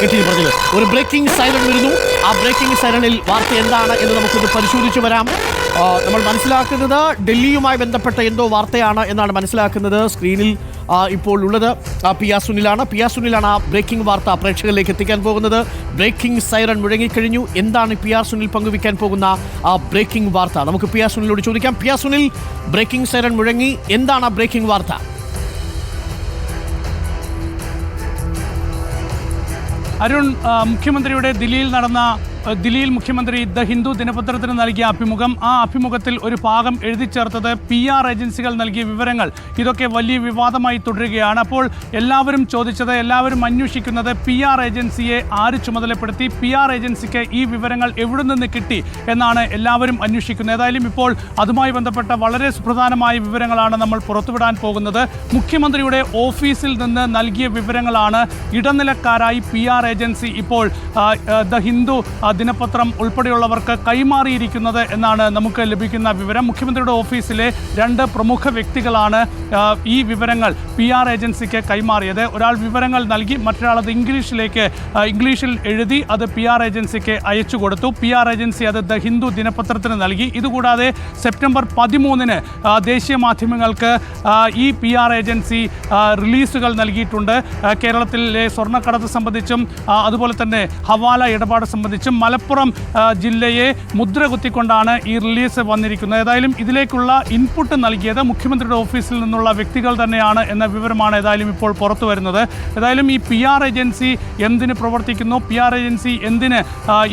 കെട്ടി പറഞ്ഞത്. ഒരു ബ്രേക്കിംഗ് സൈറൺ വരുന്നു. ആ ബ്രേക്കിംഗ് സൈലണിൽ വാർത്ത എന്താണ് എന്ന് നമുക്കൊന്ന് പരിശോധിച്ചു വരാം. നമ്മൾ മനസ്സിലാക്കുന്നത് ഡൽഹിയുമായി ബന്ധപ്പെട്ട എന്തോ വാർത്തയാണ് എന്നാണ് മനസ്സിലാക്കുന്നത് സ്ക്രീനിൽ ഇപ്പോൾ ഉള്ളത്. ആ, പി ആർ സുനിലാണ്. പി ആർ സുനിലാണ് ആ ബ്രേക്കിംഗ് വാർത്ത പ്രേക്ഷകരിലേക്ക് എത്തിക്കാൻ പോകുന്നത്. ബ്രേക്കിംഗ് സൈറൺ മുഴങ്ങിക്കഴിഞ്ഞു. എന്താണ് പി ആർ സുനിൽ പങ്കുവയ്ക്കാൻ പോകുന്ന ആ ബ്രേക്കിംഗ് വാർത്ത? നമുക്ക് പി ആർ സുനിലോട് ചോദിക്കാം. P R Sunil breaking siren മുഴങ്ങി. എന്താണ് ആ ബ്രേക്കിംഗ് വാർത്ത? അരുൺ മുഖ്യമന്ത്രിയുടെ ദില്ലിയിൽ നടന്ന ദില്ലിയിൽ മുഖ്യമന്ത്രി ദ ഹിന്ദു ദിനപത്രത്തിന് നൽകിയ അഭിമുഖം. ആ അഭിമുഖത്തിൽ ഒരു ഭാഗം എഴുതി ചേർത്തത് പി ആർ ഏജൻസികൾ നൽകിയ വിവരങ്ങൾ. ഇതൊക്കെ വലിയ വിവാദമായി തുടരുകയാണ്. അപ്പോൾ എല്ലാവരും ചോദിച്ചത് എല്ലാവരും അന്വേഷിക്കുന്നത് പി ആർ ഏജൻസിയെ ആര് ചുമതലപ്പെടുത്തി പി ആർ ഏജൻസിക്ക് ഈ വിവരങ്ങൾ എവിടെ നിന്ന് കിട്ടി എന്നാണ് എല്ലാവരും അന്വേഷിക്കുന്നത്. ഏതായാലും ഇപ്പോൾ അതുമായി ബന്ധപ്പെട്ട വളരെ സുപ്രധാനമായ വിവരങ്ങളാണ് നമ്മൾ പുറത്തുവിടാൻ പോകുന്നത്. മുഖ്യമന്ത്രിയുടെ ഓഫീസിൽ നിന്ന് നൽകിയ വിവരങ്ങളാണ് ഇടനിലക്കാരായി പി ആർ ഏജൻസി ഇപ്പോൾ ദ ഹിന്ദു ദിനപത്രം ഉൾപ്പെടെയുള്ളവർക്ക് കൈമാറിയിരിക്കുന്നത് എന്നാണ് നമുക്ക് ലഭിക്കുന്ന വിവരം. മുഖ്യമന്ത്രിയുടെ ഓഫീസിലെ രണ്ട് പ്രമുഖ വ്യക്തികളാണ് ഈ വിവരങ്ങൾ പി ആർ ഏജൻസിക്ക് കൈമാറിയത്. ഒരാൾ വിവരങ്ങൾ നൽകി മറ്റൊരാൾ അത് ഇംഗ്ലീഷിലേക്ക് ഇംഗ്ലീഷിൽ എഴുതി അത് പി ആർ ഏജൻസിക്ക് അയച്ചു കൊടുത്തു. പി ആർ ഏജൻസി അത് ദ ഹിന്ദു ദിനപത്രത്തിന് നൽകി. ഇതുകൂടാതെ സെപ്റ്റംബർ പതിമൂന്നിന് ദേശീയ മാധ്യമങ്ങൾക്ക് ഈ പി ആർ ഏജൻസി റിലീസുകൾ നൽകിയിട്ടുണ്ട്. കേരളത്തിലെ സ്വർണക്കടത്ത് സംബന്ധിച്ചും അതുപോലെ തന്നെ ഹവാല ഇടപാട് സംബന്ധിച്ചും മലപ്പുറം ജില്ലയെ മുദ്ര കുത്തിക്കൊണ്ടാണ് ഈ റിലീസ് വന്നിരിക്കുന്നത്. ഏതായാലും ഇതിലേക്കുള്ള ഇൻപുട്ട് നൽകിയത് മുഖ്യമന്ത്രിയുടെ ഓഫീസിൽ നിന്നുള്ള വ്യക്തികൾ തന്നെയാണ് എന്ന വിവരമാണ് ഏതായാലും ഇപ്പോൾ പുറത്തു വരുന്നത്. ഏതായാലും ഈ പി ആർ ഏജൻസി എന്തിന് പ്രവർത്തിക്കുന്നു? പി ആർ ഏജൻസി എന്തിന്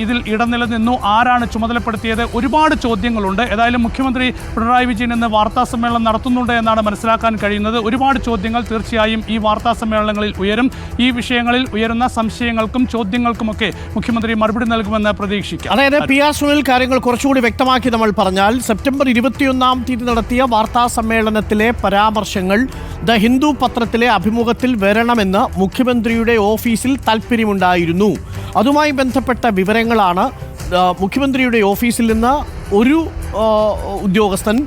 ഇതിൽ ഇടനില നിന്നു ആരാണ് ചുമതലപ്പെടുത്തിയത്? ഒരുപാട് ചോദ്യങ്ങളുണ്ട്. ഏതായാലും മുഖ്യമന്ത്രി പിണറായി വിജയൻ ഇന്ന് വാർത്താ സമ്മേളനം നടത്തുന്നുണ്ട് എന്നാണ് മനസ്സിലാക്കാൻ കഴിയുന്നത്. ഒരുപാട് ചോദ്യങ്ങൾ തീർച്ചയായും ഈ വാർത്താ സമ്മേളനങ്ങളിൽ ഉയരും. ഈ വിഷയങ്ങളിൽ ഉയരുന്ന സംശയങ്ങൾക്കും ചോദ്യങ്ങൾക്കുമൊക്കെ മുഖ്യമന്ത്രി മറുപടി നൽകുമെന്ന് പ്രതീക്ഷിക്കാം. അതായത് പി ആർ സുനിൽ കാര്യങ്ങൾ കുറച്ചുകൂടി വ്യക്തമാക്കി നമ്മൾ പറഞ്ഞാൽ സെപ്റ്റംബർ ഇരുപത്തിയൊന്നാം തീയതി നടത്തിയ വാർത്താ സമ്മേളനത്തിലെ പരാമർശങ്ങൾ ദ ഹിന്ദു പത്രത്തിലെ അഭിമുഖത്തിൽ വരണമെന്ന് മുഖ്യമന്ത്രിയുടെ ഓഫീസിൽ താല്പര്യമുണ്ടായിരുന്നു അതുമായി ബന്ധപ്പെട്ട വിവരങ്ങളാണ് മുഖ്യമന്ത്രിയുടെ ഓഫീസിൽ നിന്ന് ഒരു ഉദ്യോഗസ്ഥൻ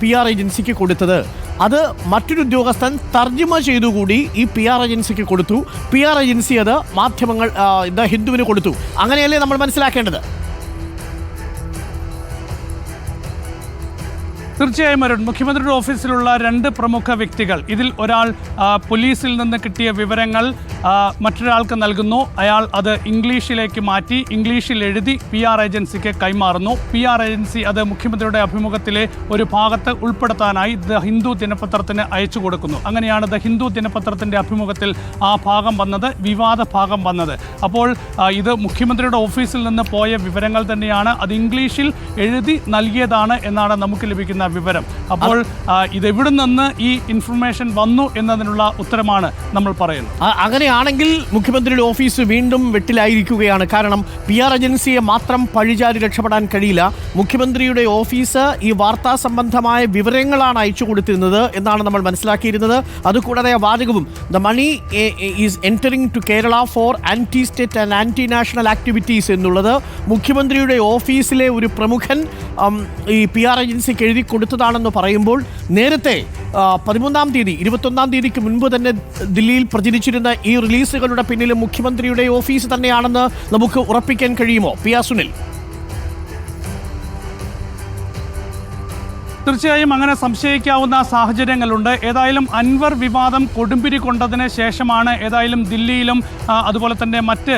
പി ആർ ഏജൻസിക്ക് കൊടുത്തത്. അത് മറ്റൊരു ഉദ്യോഗസ്ഥൻ തർജിമ ചെയ്തുകൂടി ഈ പി ആർ ഏജൻസിക്ക് കൊടുത്തു. പി ആർ ഏജൻസി അത് മാധ്യമങ്ങൾ ഹിന്ദുവിന് കൊടുത്തു. അങ്ങനെയല്ലേ നമ്മൾ മനസ്സിലാക്കേണ്ടത്? തീർച്ചയായും അരുൺ മുഖ്യമന്ത്രിയുടെ ഓഫീസിലുള്ള രണ്ട് പ്രമുഖ വ്യക്തികൾ. ഇതിൽ ഒരാൾ പോലീസിൽ നിന്ന് കിട്ടിയ വിവരങ്ങൾ മറ്റൊരാൾക്ക് നൽകുന്നു. അയാൾ അത് ഇംഗ്ലീഷിലേക്ക് മാറ്റി ഇംഗ്ലീഷിൽ എഴുതി പി ആർ ഏജൻസിക്ക് കൈമാറുന്നു. പി ആർ ഏജൻസി അത് മുഖ്യമന്ത്രിയുടെ അഭിമുഖത്തിലെ ഒരു ഭാഗത്ത് ഉൾപ്പെടുത്താനായി ദ ഹിന്ദു ദിനപത്രത്തിന് അയച്ചു കൊടുക്കുന്നു. അങ്ങനെയാണ് ദ ഹിന്ദു ദിനപത്രത്തിന്റെ അഭിമുഖത്തിൽ ആ ഭാഗം വന്നത് വിവാദ ഭാഗം വന്നത്. അപ്പോൾ ഇത് മുഖ്യമന്ത്രിയുടെ ഓഫീസിൽ നിന്ന് പോയ വിവരങ്ങൾ തന്നെയാണ്. അത് ഇംഗ്ലീഷിൽ എഴുതി നൽകിയതാണ് എന്നാണ് നമുക്ക് ലഭിക്കുന്ന വിവരം. അപ്പോൾ ഇതെവിടെ നിന്ന് ഈ ഇൻഫർമേഷൻ വന്നു എന്നതിനുള്ള ഉത്തരമാണ് നമ്മൾ പറയുന്നത്. അങ്ങനെയാണെങ്കിൽ മുഖ്യമന്ത്രിയുടെ ഓഫീസ് വീണ്ടും വെട്ടിലായിരിക്കുകയാണ്. കാരണം പി ആർ ഏജൻസിയെ മാത്രം പഴിചാരി രക്ഷപ്പെടാൻ കഴിയില്ല. മുഖ്യമന്ത്രിയുടെ ഓഫീസ് ഈ വാർത്താ സംബന്ധമായ വിവരങ്ങളാണ് അയച്ചു കൊടുത്തിരുന്നത് എന്നാണ് നമ്മൾ മനസ്സിലാക്കിയിരുന്നത്. അതുകൂടാതെ വാചകവും the money is entering to Kerala for anti state and anti national activities എന്നുള്ളത് മുഖ്യമന്ത്രിയുടെ ഓഫീസിലെ ഒരു പ്രമുഖൻ ഈ പി ആർ ഏജൻസിക്ക് എഴുതി കൊടുത്തതാണെന്ന് പറയുമ്പോൾ നേരത്തെ പതിമൂന്നാം തീയതി ഇരുപത്തൊന്നാം തീയതിക്ക് മുൻപ് തന്നെ ദില്ലിയിൽ പ്രചരിച്ചിരുന്ന ഈ റിലീസുകളുടെ പിന്നിലും മുഖ്യമന്ത്രിയുടെ ഓഫീസ് തന്നെയാണെന്ന് നമുക്ക് ഉറപ്പിക്കാൻ കഴിയുമോ? പി സുനിൽ തീർച്ചയായും അങ്ങനെ സംശയിക്കാവുന്ന സാഹചര്യങ്ങളുണ്ട്. ഏതായാലും അൻവർ വിവാദം കൊടുമ്പിരി കൊണ്ടതിന് ശേഷമാണ് ഏതായാലും ദില്ലിയിലും അതുപോലെ തന്നെ മറ്റ്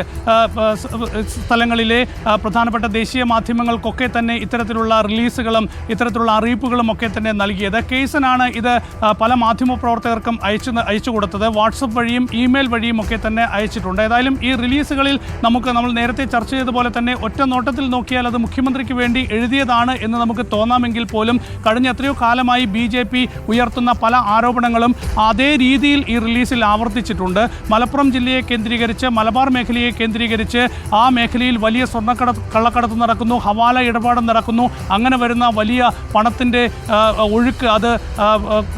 സ്ഥലങ്ങളിലെ പ്രധാനപ്പെട്ട ദേശീയ മാധ്യമങ്ങൾക്കൊക്കെ തന്നെ ഇത്തരത്തിലുള്ള റിലീസുകളും ഇത്തരത്തിലുള്ള അറിയിപ്പുകളും ഒക്കെ തന്നെ നൽകിയത്. കേസിനാണ് ഇത് പല മാധ്യമ പ്രവർത്തകർക്കും അയച്ചു അയച്ചു കൊടുത്തത്. വാട്സപ്പ് വഴിയും ഇമെയിൽ വഴിയും ഒക്കെ തന്നെ അയച്ചിട്ടുണ്ട്. ഏതായാലും ഈ റിലീസുകളിൽ നമുക്ക് നമ്മൾ നേരത്തെ ചർച്ച ചെയ്തതുപോലെ തന്നെ ഒറ്റ നോട്ടത്തിൽ നോക്കിയാൽ അത് മുഖ്യമന്ത്രിക്ക് വേണ്ടി എഴുതിയതാണ് എന്ന് നമുക്ക് തോന്നാമെങ്കിൽ പോലും കഴിഞ്ഞ എത്രയോ കാലമായി ബി ജെ പി ഉയർത്തുന്ന പല ആരോപണങ്ങളും അതേ രീതിയിൽ ഈ റിലീസിൽ ആവർത്തിച്ചിട്ടുണ്ട്. മലപ്പുറം ജില്ലയെ കേന്ദ്രീകരിച്ച് മലബാർ മേഖലയെ കേന്ദ്രീകരിച്ച് ആ മേഖലയിൽ വലിയ സ്വർണക്കട കള്ളക്കടത്ത് നടക്കുന്നു ഹവാല ഇടപാട് നടക്കുന്നു. അങ്ങനെ വരുന്ന വലിയ പണത്തിന്റെ ഒഴുക്ക് അത്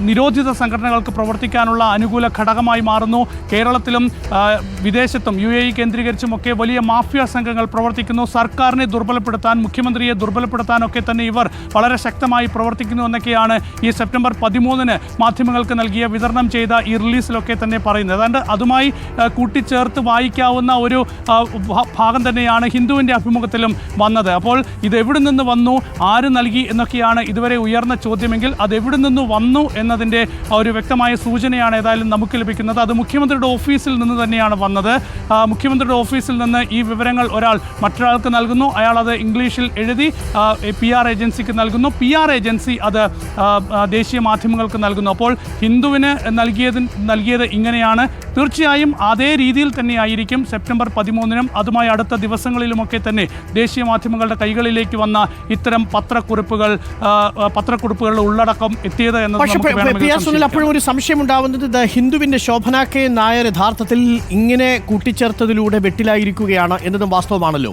നിരോധിത സംഘടനകൾക്ക് പ്രവർത്തിക്കാനുള്ള അനുകൂല ഘടകമായി മാറുന്നു. കേരളത്തിലും വിദേശത്തും യു എ ഇ കേന്ദ്രീകരിച്ചുമൊക്കെ വലിയ മാഫിയ സംഘങ്ങൾ പ്രവർത്തിക്കുന്നു. സർക്കാരിനെ ദുർബലപ്പെടുത്താൻ മുഖ്യമന്ത്രിയെ ദുർബലപ്പെടുത്താനൊക്കെ തന്നെ ഇവർ വളരെ ശക്തമായി പ്രവർത്തിക്കുന്നു. പ്രവർത്തിക്കുന്നു എന്നൊക്കെയാണ് ഈ സെപ്റ്റംബർ പതിമൂന്നിന് മാധ്യമങ്ങൾക്ക് നൽകിയ വിതരണം ചെയ്ത ഈ റിലീസിലൊക്കെ തന്നെ പറയുന്നത്. അതുകൊണ്ട് അതുമായി കൂട്ടിച്ചേർത്ത് വായിക്കാവുന്ന ഒരു ഭാഗം തന്നെയാണ് ഹിന്ദുവിന്റെ അഭിമുഖത്തിലും വന്നത്. അപ്പോൾ ഇത് എവിടെ നിന്ന് വന്നു? ആര് നൽകി എന്നൊക്കെയാണ് ഇതുവരെ ഉയർന്ന ചോദ്യമെങ്കിൽ അത് എവിടെ നിന്ന് വന്നു എന്നതിന്റെ ഒരു വ്യക്തമായ സൂചനയാണ് ഏതായാലും നമുക്ക് ലഭിക്കുന്നത്. അത് മുഖ്യമന്ത്രിയുടെ ഓഫീസിൽ നിന്ന് തന്നെയാണ് വന്നത്. മുഖ്യമന്ത്രിയുടെ ഓഫീസിൽ നിന്ന് ഈ വിവരങ്ങൾ ഒരാൾ മറ്റൊരാൾക്ക് നൽകുന്നു. അയാൾ അത് ഇംഗ്ലീഷിൽ എഴുതി പി ആർ ഏജൻസിക്ക് നൽകുന്നു. പി ആർ ഏജൻസി അത് ആ, ആ, ദേശീയ മാധ്യമങ്ങൾക്ക് നൽകുന്നു. അപ്പോൾ ഹിന്ദുവിന് നൽകിയത് നൽകിയത് ഇങ്ങനെയാണ്. തീർച്ചയായും അതേ രീതിയിൽ തന്നെയായിരിക്കും സെപ്റ്റംബർ പതിമൂന്നിനും അതുമായി അടുത്ത ദിവസങ്ങളിലുമൊക്കെ തന്നെ ദേശീയ മാധ്യമങ്ങളുടെ കൈകളിലേക്ക് വന്ന ഇത്തരം പത്രക്കുറിപ്പുകൾ പത്രക്കുറിപ്പുകളുടെ ഉള്ളടക്കം എത്തിയത് എന്ന്. അപ്പോഴും ഒരു സംശയം ഉണ്ടാവുന്നത് ദ ഹിന്ദുവിന്റെ ശോഭന കെ നായർ യഥാർത്ഥത്തിൽ ഇങ്ങനെ കൂട്ടിച്ചേർത്തതിലൂടെ വെട്ടിലായിരിക്കുകയാണ് എന്നതും വാസ്തവമാണല്ലോ.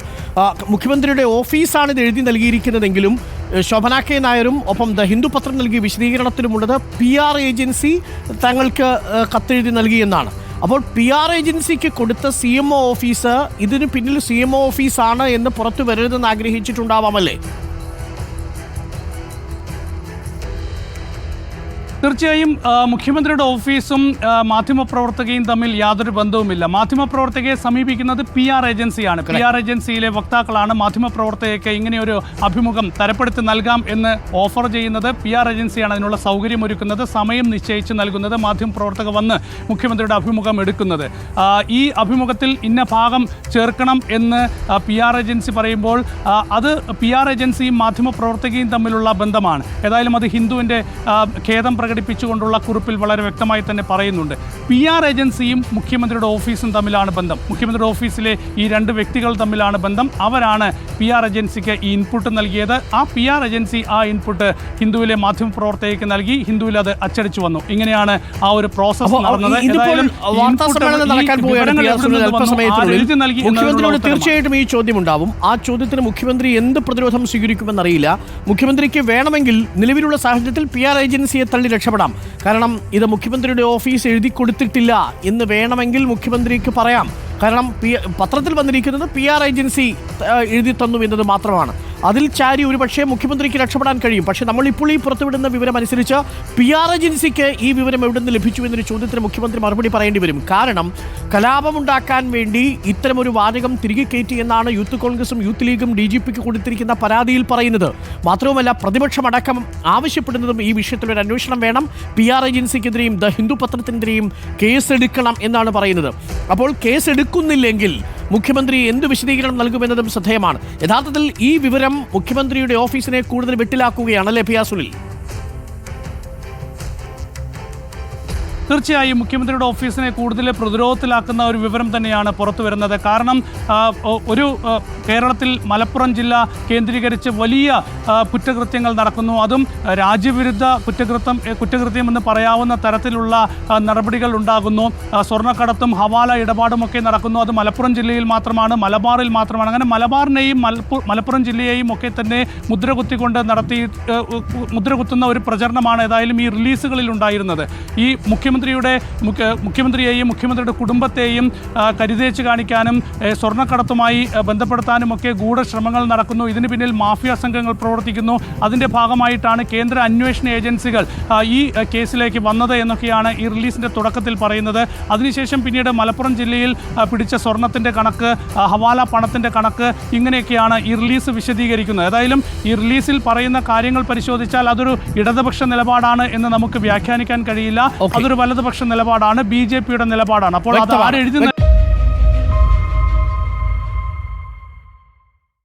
മുഖ്യമന്ത്രിയുടെ ഓഫീസാണ് ഇത് എഴുതി നൽകിയിരിക്കുന്നതെങ്കിലും ശോഭന കെ നായരും ഒപ്പം ദ ഹിന്ദു പത്രം നൽകിയ വിശദീകരണത്തിലുമുള്ളത് പി ആർ ഏജൻസി തങ്ങൾക്ക് കത്തെഴുതി നൽകിയെന്നാണ് അപ്പോൾ പി ആർ ഏജൻസിക്ക് കൊടുത്ത സി എം ഒ ഓഫീസ് ഇതിന് പിന്നിൽ സി എം ഒ ഓഫീസാണ് എന്ന് പുറത്തു വരരുതെന്ന് ആഗ്രഹിച്ചിട്ടുണ്ടാവാമല്ലേ തീർച്ചയായും മുഖ്യമന്ത്രിയുടെ ഓഫീസും മാധ്യമപ്രവർത്തകയും തമ്മിൽ യാതൊരു ബന്ധവുമില്ല. മാധ്യമപ്രവർത്തകയെ സമീപിക്കുന്നത് പി ആർ ഏജൻസിയാണ്. പി ആർ ഏജൻസിയിലെ വക്താക്കളാണ് മാധ്യമപ്രവർത്തകയ്ക്ക് ഇങ്ങനെയൊരു അഭിമുഖം തരപ്പെടുത്തി നൽകാം എന്ന് ഓഫർ ചെയ്യുന്നത്. പി ആർ ഏജൻസിയാണ് അതിനുള്ള സൗകര്യമൊരുക്കുന്നത് സമയം നിശ്ചയിച്ച് നൽകുന്നത് മാധ്യമപ്രവർത്തക വന്ന് മുഖ്യമന്ത്രിയുടെ അഭിമുഖം എടുക്കുന്നത്. ഈ അഭിമുഖത്തിൽ ഇന്ന ഭാഗം ചേർക്കണം എന്ന് പി ആർ ഏജൻസി പറയുമ്പോൾ അത് പി ആർ ഏജൻസിയും മാധ്യമപ്രവർത്തകയും തമ്മിലുള്ള ബന്ധമാണ്. ഏതായാലും അത് ഹിന്ദുവിന്റെ ഖേദം പ്രകടിപ്പിച്ചുകൊണ്ടുള്ള കുറിപ്പിൽ വളരെ വ്യക്തമായി തന്നെ പറയുന്നുണ്ട്. പി ആർ ഏജൻസിയും മുഖ്യമന്ത്രിയുടെ ഓഫീസും തമ്മിലാണ് ബന്ധം. മുഖ്യമന്ത്രിയുടെ ഓഫീസിലെ ഈ രണ്ട് വ്യക്തികൾ തമ്മിലാണ് ബന്ധം. അവരാണ് പി ആർ ഏജൻസിക്ക് ഈ ഇൻപുട്ട് നൽകിയത്. ആ പി ആർ ഏജൻസി ആ ഇൻപുട്ട് ഹിന്ദുവിലെ മാധ്യമപ്രവർത്തകയ്ക്ക് നൽകി. ഹിന്ദുവിൽ അത് അച്ചടിച്ചു വന്നു. ഇങ്ങനെയാണ് ആ ഒരു പ്രോസസ് നടന്നത്. തീർച്ചയായിട്ടും ഈ ചോദ്യം ഉണ്ടാവും ആ ചോദ്യത്തിന് മുഖ്യമന്ത്രി എന്ത് പ്രതിരോധം സ്വീകരിക്കുമെന്നറിയില്ല. മുഖ്യമന്ത്രിക്ക് വേണമെങ്കിൽ നിലവിലുള്ള സാഹചര്യത്തിൽ പി ആർ ഏജൻസിയെ തള്ളി രക്ഷപ്പെടാം. കാരണം ഇത് മുഖ്യമന്ത്രിയുടെ ഓഫീസ് എഴുതി കൊടുത്തിട്ടില്ല. എന്ന് വേണമെങ്കിൽ മുഖ്യമന്ത്രിക്ക് പറയാം. കാരണം പത്രത്തിൽ വന്നിരിക്കുന്നത് പി ആർ ഏജൻസി എഴുതി തന്നു എന്നത് മാത്രമാണ്. അതിൽ ചാരി ഒരുപക്ഷേ മുഖ്യമന്ത്രിക്ക് രക്ഷപ്പെടാൻ കഴിയും. പക്ഷേ നമ്മൾ ഇപ്പോൾ ഈ പുറത്തുവിടുന്ന വിവരം അനുസരിച്ച് പി ആർ ഏജൻസിക്ക് ഈ വിവരം എവിടെ നിന്ന് ലഭിച്ചു എന്നൊരു ചോദ്യത്തിന് മുഖ്യമന്ത്രി മറുപടി പറയേണ്ടി വരും. കാരണം കലാപമുണ്ടാക്കാൻ വേണ്ടി ഇത്തരമൊരു വാചകം തിരികെ കയറ്റി എന്നാണ് യൂത്ത് കോൺഗ്രസും യൂത്ത് ലീഗും ഡി ജി പിക്ക് കൊടുത്തിരിക്കുന്ന പരാതിയിൽ പറയുന്നത്. മാത്രവുമല്ല പ്രതിപക്ഷം അടക്കം ആവശ്യപ്പെടുന്നതും ഈ വിഷയത്തിലൊരു അന്വേഷണം വേണം. പി ആർ ഏജൻസിക്കെതിരെയും ദ ഹിന്ദു പത്രത്തിനെതിരെയും കേസെടുക്കണം എന്നാണ് പറയുന്നത്. അപ്പോൾ കേസെടുക്കുന്നില്ലെങ്കിൽ മുഖ്യമന്ത്രി എന്ത് വിശദീകരണം നൽകുമെന്നതും ശ്രദ്ധേയമാണ്. യഥാർത്ഥത്തിൽ ഈ വിവരം മുഖ്യമന്ത്രിയുടെ ഓഫീസിനെ കൂടുതൽ വെട്ടിലാക്കുകയാണ് സുനിൽ തീർച്ചയായും മുഖ്യമന്ത്രിയുടെ ഓഫീസിനെ കൂടുതൽ പ്രതിരോധത്തിലാക്കുന്ന ഒരു വിവരം തന്നെയാണ് പുറത്തു വരുന്നത്. കാരണം ഒരു കേരളത്തിൽ മലപ്പുറം ജില്ല കേന്ദ്രീകരിച്ച് വലിയ കുറ്റകൃത്യങ്ങൾ നടക്കുന്നു. അതും രാജ്യവിരുദ്ധ കുറ്റകൃത്യം കുറ്റകൃത്യം എന്ന് പറയാവുന്ന തരത്തിലുള്ള നടപടികൾ ഉണ്ടാകുന്നു. സ്വർണക്കടത്തും ഹവാല ഇടപാടുമൊക്കെ നടക്കുന്നു. അത് മലപ്പുറം ജില്ലയിൽ മാത്രമാണ് മലബാറിൽ മാത്രമാണ്. അങ്ങനെ മലബാറിനെയും മലപ്പുറം ജില്ലയെയും ഒക്കെ തന്നെ മുദ്ര കുത്തിക്കൊണ്ട് നടത്തി മുദ്ര കുത്തുന്ന ഒരു പ്രചരണമാണ് ഏതായാലും ഈ റിലീസുകളിൽ ഉണ്ടായിരുന്നത്. ഈ മുഖ്യമന്ത്രിയുടെ മുഖ്യ- മുഖ്യമന്ത്രിയെയും മുഖ്യമന്ത്രിയുടെ കുടുംബത്തെയും കരുതേച്ച് കാണിക്കാനും സ്വർണക്കടത്തുമായി ആ, ബന്ധപ്പെടുത്താനും ഒക്കെ ഗൂഢശ്രമങ്ങൾ നടക്കുന്നു. ഇതിന് പിന്നിൽ മാഫിയ സംഘങ്ങൾ പ്രവർത്തിക്കുന്നു. അതിന്റെ ഭാഗമായിട്ടാണ് കേന്ദ്ര അന്വേഷണ ഏജൻസികൾ ഈ കേസിലേക്ക് വന്നത് എന്നൊക്കെയാണ് ഈ റിലീസിന്റെ തുടക്കത്തിൽ പറയുന്നത്. അതിനുശേഷം പിന്നീട് മലപ്പുറം ജില്ലയിൽ പിടിച്ച സ്വർണത്തിന്റെ കണക്ക് ഹവാല പണത്തിന്റെ കണക്ക് ഇങ്ങനെയൊക്കെയാണ് ഈ റിലീസ് വിശദീകരിക്കുന്നത്. ഏതായാലും ഈ റിലീസിൽ പറയുന്ന കാര്യങ്ങൾ പരിശോധിച്ചാൽ അതൊരു ഇടതുപക്ഷ നിലപാടാണ് എന്ന് നമുക്ക് വ്യാഖ്യാനിക്കാൻ കഴിയില്ല. അതൊരു വലതുപക്ഷ നിലപാടാണ് ബി ജെ പിയുടെ നിലപാടാണ് അപ്പോൾ അത് വ്യക്തമാണ്. ആരെഴുതി